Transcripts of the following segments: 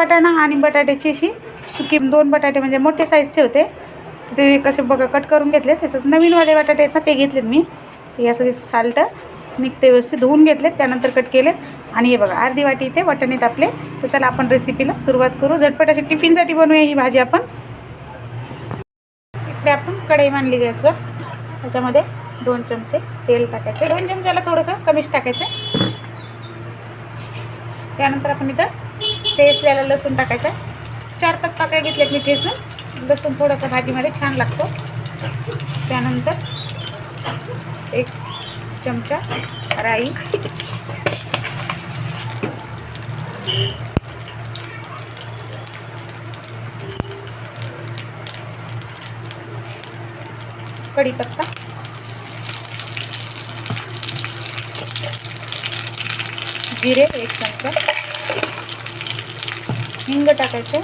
वाटाणा आणि बटाट्याची अशी सुकी दोन बटाटे म्हणजे मोठे साईजचे होते. तर ते कसे बघा कट करून घेतले. तसंच नवीनवाले बटाटे आहेत ना ते घेतलेत मी. ते असं त्याचं साल्ट निघते व्यवस्थित धुवून घेतलेत. त्यानंतर कट केलेत. आणि हे बघा अर्धी वाटी इथे वाटाणे तापले तर चला आपण रेसिपीला सुरुवात करू. झटपट अशी टिफिनसाठी बनवूया ही भाजी आपण. इकडे आपण कढई मांडली गॅसवर. त्याच्यामध्ये दोन चमचे तेल टाकायचे. दोन चमच्याला थोडंसं कमीच टाकायचं. त्यानंतर आपण इथं टेस्टला लसूण टाकायचा. चार पाच पाकळ्या घेतल्यात मी ठेसून लसूण थोडंसं भाजीमध्ये छान लागतो. त्यानंतर एक चमचा राई. कढीपत्ता. जिरे एक चमचा. हिंग टाकायचं.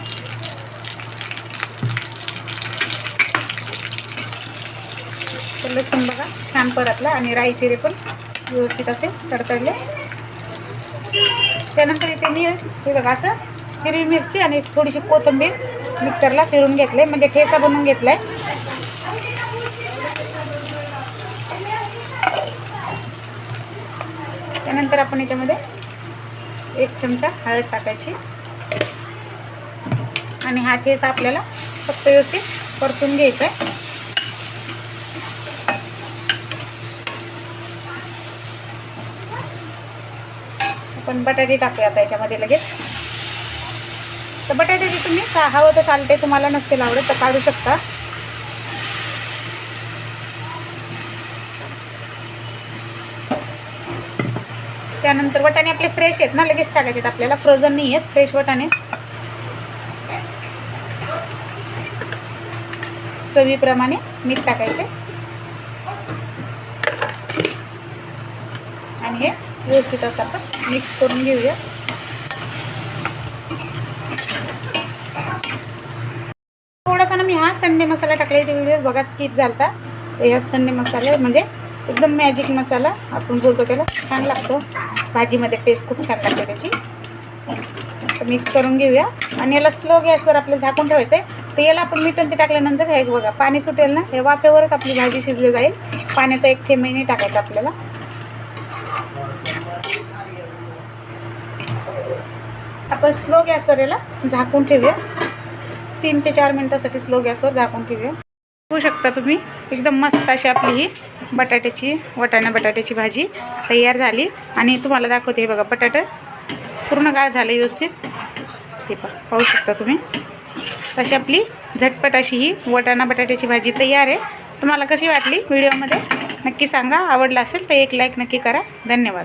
तर लसूण बघा छान परतला आणि राई जिरे पण व्यवस्थित असे तडतडले. त्यानंतर इथे मी हे बघा असं हिरवी मिरची आणि थोडीशी कोथिंबीर मिक्सरला फिरून घेतले म्हणजे ठेचा बनवून घेतलाय. त्यानंतर आपण याच्यामध्ये एक चमचा हळद टाकायची. आणि हा ठेचा आपल्याला फक्त व्यवस्थित परतून घ्यायचा आहे आपण बटाटे टाकूया आता याच्यामध्ये लगेच. तर बटाट्याची तुम्ही हवं तर चालते तुम्हाला नसतील आवडत तर काढू शकता. त्यानंतर वटाणे आपले फ्रेश आहेत ना लगेच टाकायचे आहेत आपल्याला. फ्रोझन नाही आहेत फ्रेश वटाणे. चवीप्रमाणे मीठ टाकायचे. आणि हे व्यवस्थित असं आपण मिक्स करून घेऊया. थोडासा ना मी हा संडे मसाला टाकला इथे व्हिडिओ बघा स्किप झालता. तर ह्या संडे मसाला म्हणजे एकदम मॅजिक मसाला आपण बोलतो त्याला छान लागतो. भाजीमध्ये टेस्ट खूप छान लागते त्याची. मिक्स करून घेऊया. आणि याला स्लो गॅसवर आपल्याला झाकून ठेवायचं आहे तर याला आपण मीठ ते टाकल्यानंतर हे बघा पाणी सुटेल ना हे वाफेवरच आपली भाजी शिजली जाईल. पाण्याचा एक थेंबही नाही टाकायचा आपल्याला. आपण स्लो गॅसवर याला झाकून ठेवूया. तीन ते चार मिनटासाठी स्लो गॅसवर झाकून ठेवूया. बघू शकता तुम्ही एकदम मस्त अशी आपली ही बटाट्याची वटाणा बटाट्याची भाजी तयार झाली. आणि तुम्हाला दाखवते हे बघा बटाटा पूर्ण गाळ झालं व्यवस्थित. ते पहा पाहू शकता तुम्ही. तशी आपली झटपट अशी ही वटाणा बटाट्याची भाजी तयार आहे. तुम्हाला कशी वाटली व्हिडिओमध्ये नक्की सांगा. आवडला असेल तर एक लाईक नक्की करा. धन्यवाद.